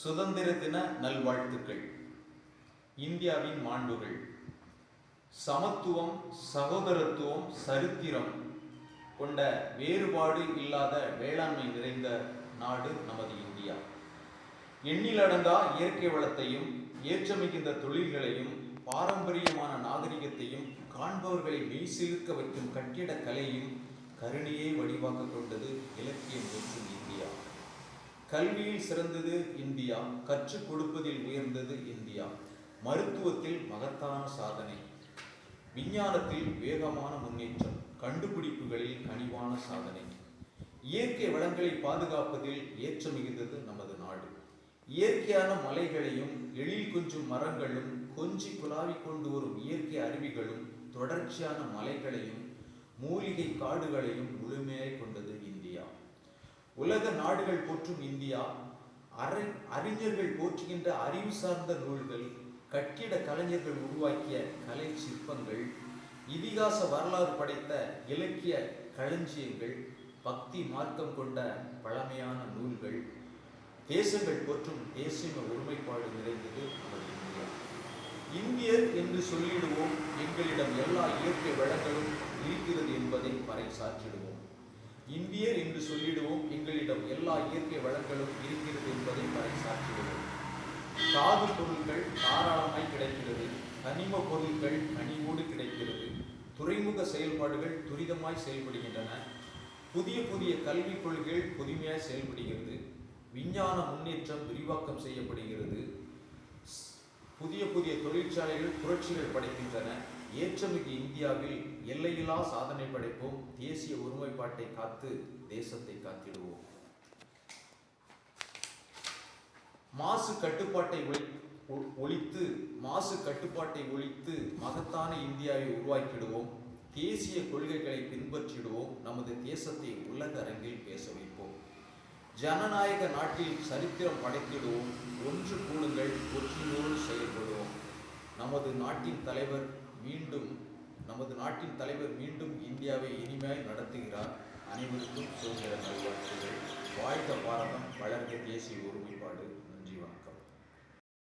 சுதந்திர தின நல்வாழ்த்துக்கள். இந்தியாவின் மாண்புகள். சமத்துவம் சகோதரத்துவம் சரித்திரம் கொண்ட வேறுபாடு இல்லாத வேளாண்மை நிறைந்த நாடு நமது இந்தியா. எண்ணிலடங்கா இயற்கை வளத்தையும் ஏற்றமிகுந்த தொழில்களையும் பாரம்பரியமான நாகரிகத்தையும் காண்பவர்களை மெய்சிலுக்க வைக்கும் கட்டிடக் கலையும் கருணையை வடிவாக்க கொண்டது இலக்கியம் மற்றும் இந்தியா. கல்வியில் சிறந்தது இந்தியா கற்றுக் கொடுப்பதில் உயர்ந்தது இந்தியா. மருத்துவத்தில் மகத்தான சாதனை. விஞ்ஞானத்தில் வேகமான முன்னேற்றம். கண்டுபிடிப்புகளில் கனிவான சாதனை. இயற்கை வளங்களை பாதுகாப்பதில் ஏற்ற மிகுந்தது நமது நாடு. இயற்கையான மலைகளையும் எழில் கொஞ்சும் மரங்களும் கொஞ்சி குழாவி கொண்டு வரும் இயற்கை அருவிகளும் தொடர்ச்சியான மலைகளையும் மூலிகை காடுகளையும் முழுமையாய் கொண்டது உலக நாடுகள் போற்றும் இந்தியா அறி அறிஞர்கள் போற்றுகின்ற அறிவு சார்ந்த நூல்கள் கட்டிட கலைஞர்கள் உருவாக்கிய கலை சிற்பங்கள் இதிகாச வரலாறு படைத்த இலக்கிய களஞ்சியங்கள் பக்தி மார்க்கம் கொண்ட பழமையான நூல்கள் தேசங்கள் போற்றும் தேசிய ஒருமைப்பாடு நிறைந்தது நமது இந்தியா. இந்தியர் என்று சொல்லிடுவோம் எங்களிடம் எல்லா இயற்கை வளங்களும் இருக்கிறது என்பதை பறை சாற்றிடுவோம். இந்தியர் என்று சொல்லிடுவோம் எங்களிடம் எல்லா இயற்கை வளங்களும் இருக்கிறது என்பதை பறைசாற்றிடுவோம் தாது பொருட்கள் தாராளமாய் கிடைக்கிறது கனிம பொருட்கள் கனிவோடு கிடைக்கிறது துறைமுக செயல்பாடுகள் துரிதமாய் செயல்படுகின்றன புதிய புதிய கல்விக் கொள்கைகள் புதுமையாய் செயல்படுகிறது விஞ்ஞான முன்னேற்றம் விரிவாக்கம் செய்யப்படுகிறது புதிய புதிய தொழிற்சாலைகள் புரட்சிகள் படைக்கின்றன. ஏற்றமிகு இந்தியாவில் எல்லையில்லா சாதனை படைப்போம். தேசிய ஒருமைப்பாட்டை காத்து தேசத்தை காத்திடுவோம். மாசு கட்டுப்பாட்டை ஒழித்து மாசு கட்டுப்பாட்டை ஒழித்து மகத்தான இந்தியாவை உருவாக்கிடுவோம். தேசிய கொள்கைகளை பின்பற்றிடுவோம். நமது தேசத்தை உலக அரங்கில் பேச வைப்போம். ஜனநாயக நாட்டில் சரித்திரம் படைத்திடுவோம். ஒன்று கூடுங்கள் ஒற்றுமையோடு செய் நமது நாட்டின் தலைவர் மீண்டும் நமது நாட்டின் தலைவர் மீண்டும் இந்தியாவை இனிமையாய் நடத்துகிறார். அனைவருக்கும் சுதந்திர நல்வாழ்த்துகள் வாழ்க பாரதம் வளர்க தேசிய ஒருமைப்பாடு.